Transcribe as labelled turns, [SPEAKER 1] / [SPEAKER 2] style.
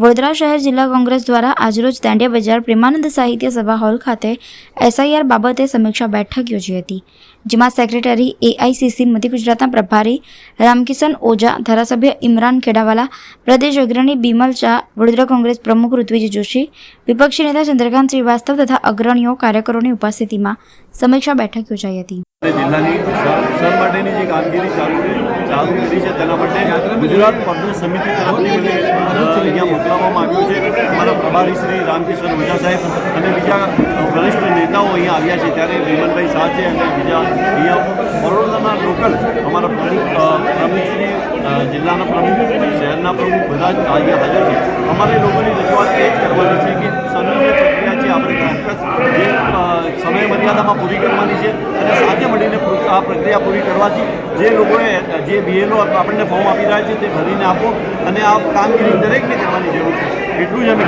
[SPEAKER 1] વડોદરા શહેર જિલ્લા કોંગ્રેસ દ્વારા આજરોજ દાંડિયા બજાર પ્રેમાનંદ સાહિત્ય સભા હોલ ખાતે એસઆઈઆર બાબતે સમીક્ષા બેઠક યોજી હતી, જેમાં સેક્રેટરી એઆઈસીસી મધ્ય ગુજરાતના પ્રભારી રામકિશન ઓઝા, ધારાસભ્ય ઇમરાન ખેડાવાલા, પ્રદેશ અગ્રણી બિમલ શાહ, વડોદરા કોંગ્રેસ પ્રમુખ ઋત્વિજ જોશી, વિપક્ષી નેતા ચંદ્રકાંત શ્રીવાસ્તવ તથા અગ્રણીઓ કાર્યકરોની ઉપસ્થિતિમાં સમીક્ષા બેઠક યોજાઈ હતી.
[SPEAKER 2] જિલ્લાની મને અ, અહીંયા મોકલવામાં આવ્યું છે અમારા પ્રભારી શ્રી રામકિશન ઓઝા સાહેબ અને બીજા વરિષ્ઠ નેતાઓ અહીંયા આવ્યા છે. ત્યારે વિમલભાઈ શાહ છે અને બીજા અહીંયા બરોડાના લોકલ અમારા પ્રમુખ શ્રી જિલ્લાના પ્રમુખ, શહેરના પ્રમુખ બધા જ અહીંયા હાજર છે. અમારે લોકોની રજૂઆત એ જ કરવાની છે કે સરની પ્રક્રિયા છે, આપણે જે સમય મર્યાદામાં પૂરી કરવાની છે અને સાથે મળીને આ પ્રક્રિયા પૂરી કરવાથી જે લોકોએ, જે બીએલઓ આપણને ફોર્મ આપી રહ્યા છે તે ભરીને આપો અને આ કામગીરી દરેકને કરવાની જરૂર છે. એટલું જ અમે